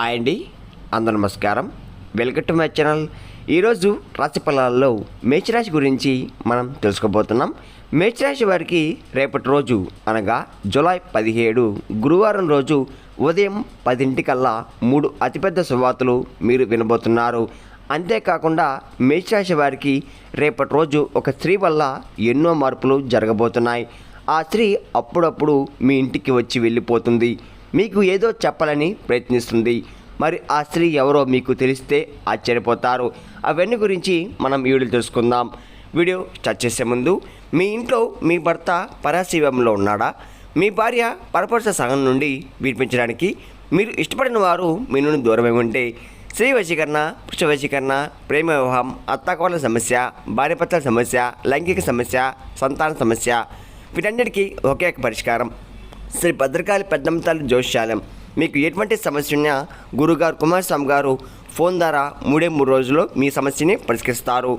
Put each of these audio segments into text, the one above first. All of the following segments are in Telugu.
హాయ్ అండి అందరు నమస్కారం. వెల్కమ్ టు మై ఛానల్ ఈరోజు రాశి ఫలాల్లో మేషరాశి గురించి మనం తెలుసుకోబోతున్నాం. మేచిరాశి వారికి రేపటి రోజు అనగా జూలై పదిహేడు గురువారం రోజు ఉదయం పదింటికల్లా మూడు అతిపెద్ద శుభార్తలు మీరు వినబోతున్నారు. అంతేకాకుండా మేషరాశి వారికి రేపటి రోజు ఒక స్త్రీ వల్ల ఎన్నో మార్పులు జరగబోతున్నాయి. ఆ స్త్రీ అప్పుడప్పుడు మీ ఇంటికి వచ్చి వెళ్ళిపోతుంది. మీకు ఏదో చెప్పాలని ప్రయత్నిస్తుంది. మరి ఆ స్త్రీ ఎవరో మీకు తెలిస్తే ఆశ్చర్యపోతారు. అవన్నీ గురించి మనం వీడియో తెలుసుకుందాం. వీడియో స్టార్ట్ చేసే ముందు మీ ఇంట్లో మీ భర్త పరాశీవంలో ఉన్నాడా? మీ భార్య పరపరుస సగం నుండి విడిపించడానికి మీరు ఇష్టపడిన వారు మీ నుండి దూరమై ఉంటే స్త్రీ వశీకరణ పురుష వశీకరణ ప్రేమ వివాహం అత్తాకోల సమస్య భార్యపత్ర సమస్య లైంగిక సమస్య సంతాన సమస్య వీటన్నిటికీ ఒకే ఒక పరిష్కారం. శ్రీ భద్రకాళి పెద్దంతాలి జోష్యాలయం మీకు ఎటువంటి సమస్య ఉన్నా గురుగారు కుమారస్వామి గారు ఫోన్ ద్వారా మూడే మూడు రోజుల్లో మీ సమస్యని పరిష్కరిస్తారు.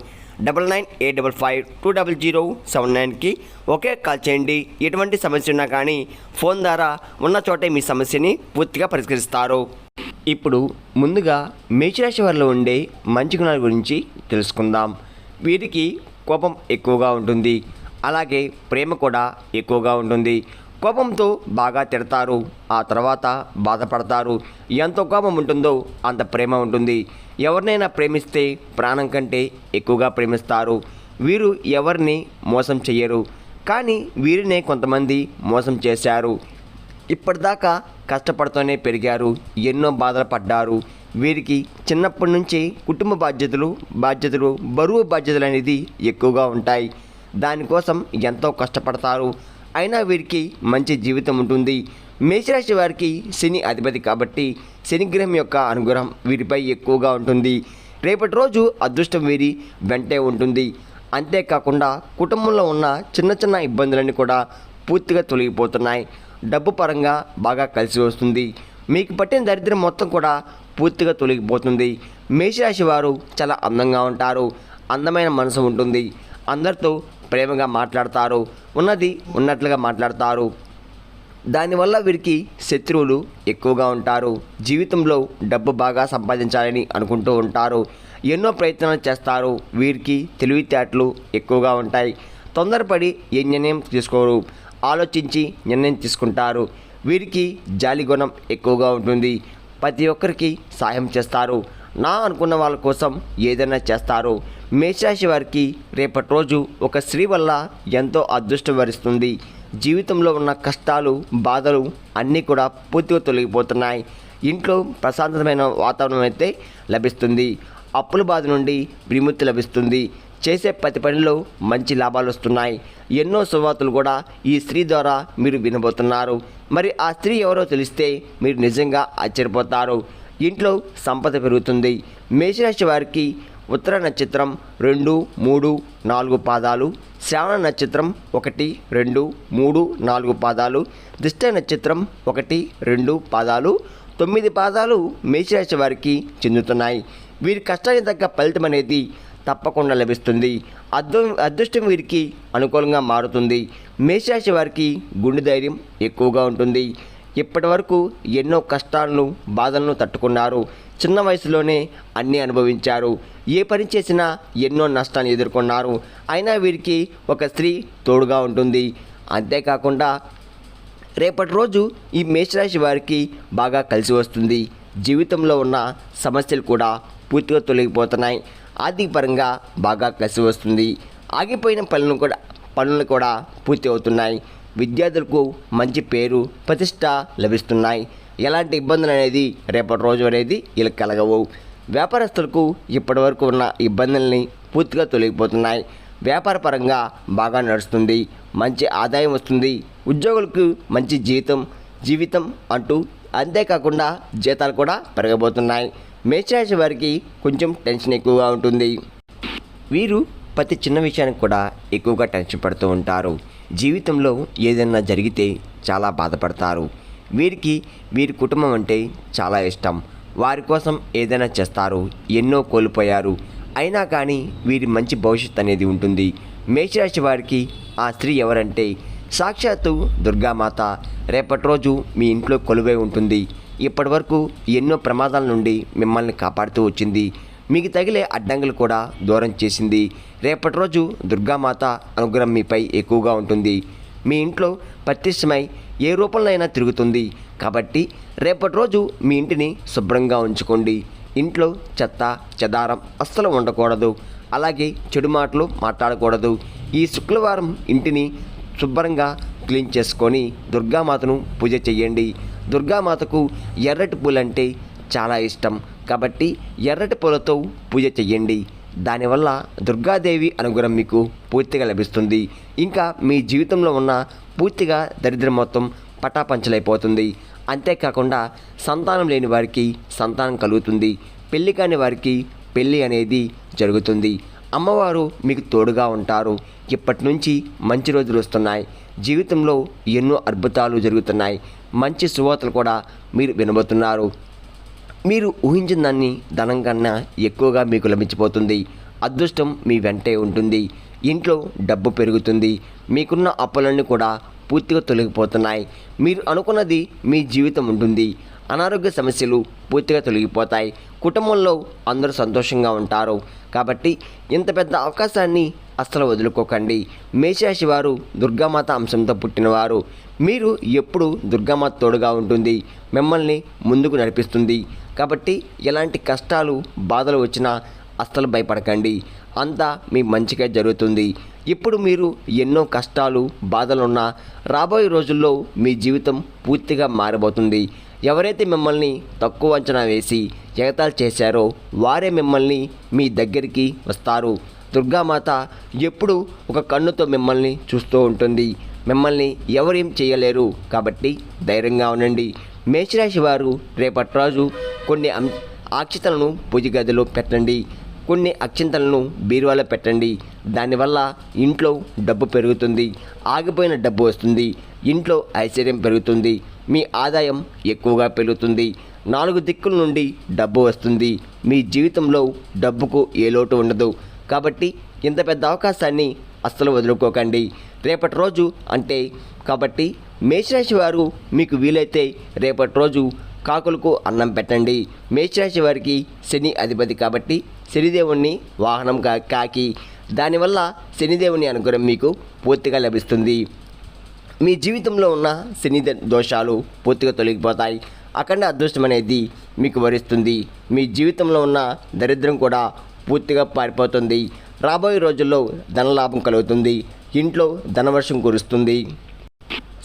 Double nine eight double five two double zero seven నైన్కి ఒకే కాల్ చేయండి. ఎటువంటి సమస్య ఉన్నా కానీ ఫోన్ ద్వారా ఉన్న చోటే మీ సమస్యని పూర్తిగా పరిష్కరిస్తారు. ఇప్పుడు ముందుగా మేషరాశి వారిలో ఉండే మంచి గుణాల గురించి తెలుసుకుందాం. వీరికి కోపం ఎక్కువగా ఉంటుంది. అలాగే ప్రేమ కూడా ఎక్కువగా ఉంటుంది. కోపంతో బాగా తిడతారు. ఆ తర్వాత బాధపడతారు. ఎంత కోపం ఉంటుందో అంత ప్రేమ ఉంటుంది. ఎవరినైనా ప్రేమిస్తే ప్రాణం కంటే ఎక్కువగా ప్రేమిస్తారు. వీరు ఎవరిని మోసం చెయ్యరు. కానీ వీరినే కొంతమంది మోసం చేశారు. ఇప్పటిదాకా కష్టపడుతూనే పెరిగారు. ఎన్నో బాధలు పడ్డారు. వీరికి చిన్నప్పటి నుంచి కుటుంబ బాధ్యతలు బాధ్యతలు బరువు బాధ్యతలు అనేది ఎక్కువగా ఉంటాయి. దానికోసం ఎంతో కష్టపడతారు. అయినా వీరికి మంచి జీవితం ఉంటుంది. మేషరాశి వారికి శని అధిపతి కాబట్టి శనిగ్రహం యొక్క అనుగ్రహం వీరిపై ఎక్కువగా ఉంటుంది. రేపటి రోజు అదృష్టం వీరి వెంటే ఉంటుంది. అంతేకాకుండా కుటుంబంలో ఉన్న చిన్న చిన్న ఇబ్బందులన్నీ కూడా పూర్తిగా తొలగిపోతున్నాయి. డబ్బు పరంగా బాగా కలిసి వస్తుంది. మీకు పట్టిన దరిద్రం మొత్తం కూడా పూర్తిగా తొలగిపోతుంది. మేషరాశి వారు చాలా అందంగా ఉంటారు. అందమైన మనసు ఉంటుంది. అందరితో ప్రేమగా మాట్లాడతారు ఉన్నది ఉన్నట్లుగా మాట్లాడతారు. దానివల్ల వీరికి శత్రువులు ఎక్కువగా ఉంటారు. జీవితంలో డబ్బు బాగా సంపాదించాలని అనుకుంటూ ఉంటారు. ఎన్నో ప్రయత్నాలు చేస్తారు. వీరికి తెలివితేటలు ఎక్కువగా ఉంటాయి. తొందరపడి ఏ నిర్ణయం తీసుకోరు. ఆలోచించి నిర్ణయం తీసుకుంటారు. వీరికి జాలి గుణం ఎక్కువగా ఉంటుంది. ప్రతి ఒక్కరికి సహాయం చేస్తారు. నా అనుకున్న వాళ్ళ కోసం ఏదైనా చేస్తారు. మేషరాశి వారికి రేపటి రోజు ఒక స్త్రీ వల్ల ఎంతో అదృష్టం వరిస్తుంది. జీవితంలో ఉన్న కష్టాలు బాధలు అన్నీ కూడా పూర్తిగా తొలగిపోతున్నాయి. ఇంట్లో ప్రశాంతమైన వాతావరణం అయితే లభిస్తుంది. అప్పుల బాధ నుండి విముక్తి లభిస్తుంది. చేసే ప్రతి పనిలో మంచి లాభాలు వస్తున్నాయి. ఎన్నో శుభార్తలు కూడా ఈ స్త్రీ ద్వారా మీరు వినబోతున్నారు. మరి ఆ స్త్రీ ఎవరో తెలిస్తే మీరు నిజంగా ఆశ్చర్యపోతారు. ఇంట్లో సంపద పెరుగుతుంది. మేషరాశి వారికి ఉత్తర నక్షత్రం రెండు మూడు నాలుగు పాదాలు శ్రావణ నక్షత్రం ఒకటి రెండు మూడు నాలుగు పాదాలు దిష్ట నక్షత్రం ఒకటి రెండు పాదాలు తొమ్మిది పాదాలు మేషరాశి వారికి చెందుతున్నాయి. వీరి కష్టానికి తగ్గ ఫలితం అనేది తప్పకుండా లభిస్తుంది. అదృ అదృష్టం వీరికి అనుకూలంగా మారుతుంది. మేషరాశి వారికి గుండె ధైర్యం ఎక్కువగా ఉంటుంది. ఇప్పటి వరకు ఎన్నో కష్టాలను బాధలను తట్టుకున్నారు. చిన్న వయసులోనే అన్నీ అనుభవించారు. ఏ పని చేసినా ఎన్నో నష్టాన్ని ఎదుర్కొన్నారు. అయినా వీరికి ఒక స్త్రీ తోడుగా ఉంటుంది. అంతేకాకుండా రేపటి రోజు ఈ మేషరాశి వారికి బాగా కలిసి వస్తుంది. జీవితంలో ఉన్న సమస్యలు కూడా పూర్తిగా తొలగిపోతున్నాయి. ఆర్థిక పరంగా బాగా కలిసి వస్తుంది. ఆగిపోయిన పనులను కూడా పనులు కూడా పూర్తి అవుతున్నాయి. విద్యార్థులకు మంచి పేరు ప్రతిష్ట లభిస్తున్నాయి. ఎలాంటి ఇబ్బందులు అనేది రేపటి రోజు అనేది ఇలా కలగవు. వ్యాపారస్తులకు ఇప్పటివరకు ఉన్న ఇబ్బందుల్ని పూర్తిగా తొలగిపోతున్నాయి. వ్యాపార పరంగా బాగా నడుస్తుంది. మంచి ఆదాయం వస్తుంది. ఉద్యోగులకు మంచి జీవితం జీవితం అంటూ అంతేకాకుండా జీతాలు కూడా పెరగబోతున్నాయి. మేషరాశి వారికి కొంచెం టెన్షన్ ఎక్కువగా ఉంటుంది. వీరు ప్రతి చిన్న విషయానికి కూడా ఎక్కువగా టెన్షన్ పడుతూ ఉంటారు. జీవితంలో ఏదైనా జరిగితే చాలా బాధపడతారు. వీరికి వీరి కుటుంబం అంటే చాలా ఇష్టం. వారి కోసం ఏదైనా చేస్తారు ఎన్నో కోల్పోయారు. అయినా కానీ వీరి మంచి భవిష్యత్ అనేది ఉంటుంది. మేషరాశి వారికి ఆ స్త్రీ ఎవరంటే సాక్షాత్తు దుర్గామాత. రేపటి రోజు మీ ఇంట్లో కొలువై ఉంటుంది. ఇప్పటివరకు ఎన్నో ప్రమాదాల నుండి మిమ్మల్ని కాపాడుతూ వచ్చింది. మీకు తగిలే అడ్డంకులు కూడా దూరం చేసింది. రేపటి రోజు దుర్గామాత అనుగ్రహం మీపై ఎక్కువగా ఉంటుంది. మీ ఇంట్లో ప్రత్యక్షమై ఏ రూపంలో అయినా తిరుగుతుంది. కాబట్టి రేపటి రోజు మీ ఇంటిని శుభ్రంగా ఉంచుకోండి. ఇంట్లో చెత్త చెదారం అస్సలు ఉండకూడదు. అలాగే చెడు మాటలు మాట్లాడకూడదు. ఈ శుక్రవారం ఇంటిని శుభ్రంగా క్లీన్ చేసుకొని దుర్గామాతను పూజ చేయండి. దుర్గామాతకు ఎర్రటి పూలంటే చాలా ఇష్టం. కాబట్టి ఎర్రటి పూలతో పూజ చెయ్యండి దానివల్ల దుర్గాదేవి అనుగ్రహం మీకు పూర్తిగా లభిస్తుంది. ఇంకా మీ జీవితంలో ఉన్న పూర్తిగా దరిద్రం మొత్తం పటాపంచలైపోతుంది. అంతేకాకుండా సంతానం లేని వారికి సంతానం కలుగుతుంది. పెళ్ళి కాని వారికి పెళ్ళి అనేది జరుగుతుంది. అమ్మవారు మీకు తోడుగా ఉంటారు. ఇప్పటి నుంచి మంచి రోజులు వస్తున్నాయి. జీవితంలో ఎన్నో అద్భుతాలు జరుగుతున్నాయి. మంచి సువార్తలు కూడా మీరు వినబోతున్నారు. మీరు ఊహించిన దాన్ని ధనం కన్నా ఎక్కువగా మీకు లభించిపోతుంది. అదృష్టం మీ వెంటే ఉంటుంది. ఇంట్లో డబ్బు పెరుగుతుంది. మీకున్న అప్పులన్నీ కూడా పూర్తిగా తొలగిపోతున్నాయి. మీరు అనుకున్నది మీ జీవితం ఉంటుంది. అనారోగ్య సమస్యలు పూర్తిగా తొలగిపోతాయి. కుటుంబంలో అందరూ సంతోషంగా ఉంటారు. కాబట్టి ఇంత పెద్ద అవకాశాన్ని అస్సలు వదులుకోకండి. మేషరాశి వారు దుర్గామాత అంశంతో పుట్టినవారు. మీరు ఎప్పుడు దుర్గామాత తోడుగా ఉంటుంది. మిమ్మల్ని ముందుకు నడిపిస్తుంది. కాబట్టి ఎలాంటి కష్టాలు బాధలు వచ్చినా అస్సలు భయపడకండి. అంతా మీ మంచిగా జరుగుతుంది. ఇప్పుడు మీరు ఎన్నో కష్టాలు బాధలున్నా రాబోయే రోజుల్లో మీ జీవితం పూర్తిగా మారబోతుంది ఎవరైతే మిమ్మల్ని తక్కువ అంచనా వేసి ఎగతాలు చేశారో వారే మిమ్మల్ని మీ దగ్గరికి వస్తారు. దుర్గామాత ఎప్పుడు ఒక కన్నుతో మిమ్మల్ని చూస్తూ ఉంటుంది. మిమ్మల్ని ఎవరేం చేయలేరు. కాబట్టి ధైర్యంగా ఉండండి. మేషరాశి వారు రేపటి రోజు కొన్ని అం అక్షతలను పూజ గదిలో పెట్టండి. కొన్ని అక్షింతలను బీరువాలో పెట్టండి. దానివల్ల ఇంట్లో డబ్బు పెరుగుతుంది. ఆగిపోయిన డబ్బు వస్తుంది. ఇంట్లో ఐశ్వర్యం పెరుగుతుంది. మీ ఆదాయం ఎక్కువగా పెరుగుతుంది. నాలుగు దిక్కుల నుండి డబ్బు వస్తుంది. మీ జీవితంలో డబ్బుకు ఏ లోటు ఉండదు. కాబట్టి ఇంత పెద్ద అవకాశాన్ని అస్సలు వదులుకోకండి. రేపటి రోజు అంటే కాబట్టి మేషరాశి వారు మీకు వీలైతే రేపటి రోజు కాకులకు అన్నం పెట్టండి. మేషరాశి వారికి శని అధిపతి కాబట్టి శనిదేవుణ్ణి వాహనం కా కాకి. దానివల్ల శనిదేవుని అనుగ్రహం మీకు పూర్తిగా లభిస్తుంది. మీ జీవితంలో ఉన్న శని దోషాలు పూర్తిగా తొలగిపోతాయి. అఖండ అదృష్టం అనేది మీకు వరిస్తుంది. మీ జీవితంలో ఉన్న దరిద్రం కూడా పూర్తిగా పారిపోతుంది. రాబోయే రోజుల్లో ధనలాభం కలుగుతుంది. ఇంట్లో ధనవర్షం కురుస్తుంది.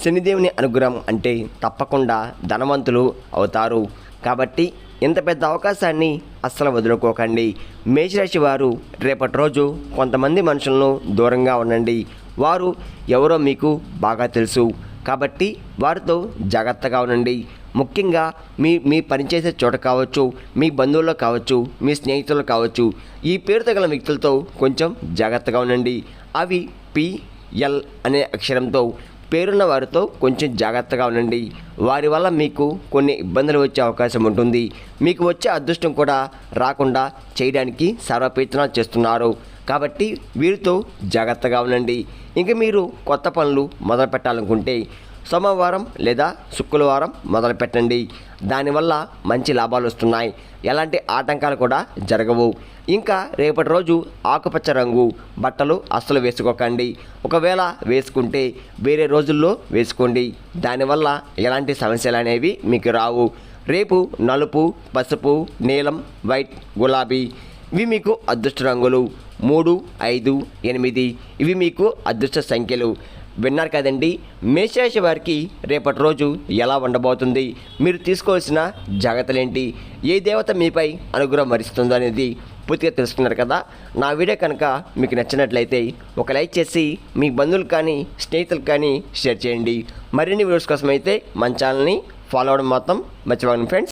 శనిదేవుని అనుగ్రహం అంటే తప్పకుండా ధనవంతులు అవుతారు. కాబట్టి ఇంత పెద్ద అవకాశాన్ని అస్సలు వదులుకోకండి. మేషరాశి వారు రేపటి రోజు కొంతమంది మనుషులను దూరంగా ఉండండి. వారు ఎవరో మీకు బాగా తెలుసు. కాబట్టి వారితో జాగ్రత్తగా ఉండండి. ముఖ్యంగా మీ మీ పనిచేసే చోట కావచ్చు మీ బంధువుల్లో కావచ్చు మీ స్నేహితులు కావచ్చు ఈ పేరుతో గల వ్యక్తులతో కొంచెం జాగ్రత్తగా ఉండండి. అవి పిఎల్ అనే అక్షరంతో పేరున్న వారితో కొంచెం జాగ్రత్తగా ఉండండి. వారి వల్ల మీకు కొన్ని ఇబ్బందులు వచ్చే అవకాశం ఉంటుంది. మీకు వచ్చే అదృష్టం కూడా రాకుండా చేయడానికి సర్వప్రయత్నాలు చేస్తున్నారు. కాబట్టి వీరితో జాగ్రత్తగా ఉండండి. ఇంక మీరు కొత్త పనులు మొదలు పెట్టాలనుకుంటే సోమవారం లేదా శుక్రవారం మొదలు పెట్టండి. దానివల్ల మంచి లాభాలు వస్తున్నాయి. ఎలాంటి ఆటంకాలు కూడా జరగవు. ఇంకా రేపటి రోజు ఆకుపచ్చ రంగు బట్టలు అస్సలు వేసుకోకండి. ఒకవేళ వేసుకుంటే వేరే రోజుల్లో వేసుకోండి. దానివల్ల ఎలాంటి సమస్యలు అనేవి మీకు రావు. రేపు నలుపు పసుపు నీలం వైట్ గులాబీ ఇవి మీకు అదృష్ట రంగులు. మూడు ఐదు ఎనిమిది ఇవి మీకు అదృష్ట సంఖ్యలు. విన్నారు కదండి? మేషరాశి వారికి రేపటి రోజు ఎలా ఉండబోతుంది? మీరు తీసుకోవాల్సిన జాగ్రత్తలేంటి? ఏ దేవత మీపై అనుగ్రహం వరిస్తుందో అనేది పూర్తిగా తెలుసుకున్నారు కదా? నా వీడియో కనుక మీకు నచ్చినట్లయితే ఒక లైక్ చేసి మీ బంధువులు కానీ స్నేహితులు కానీ షేర్ చేయండి. మరిన్ని వీడియోస్ కోసం అయితే మన ఛానల్ని ఫాలో అవ్వడం మాత్రం మర్చిపోకండి ఫ్రెండ్స్.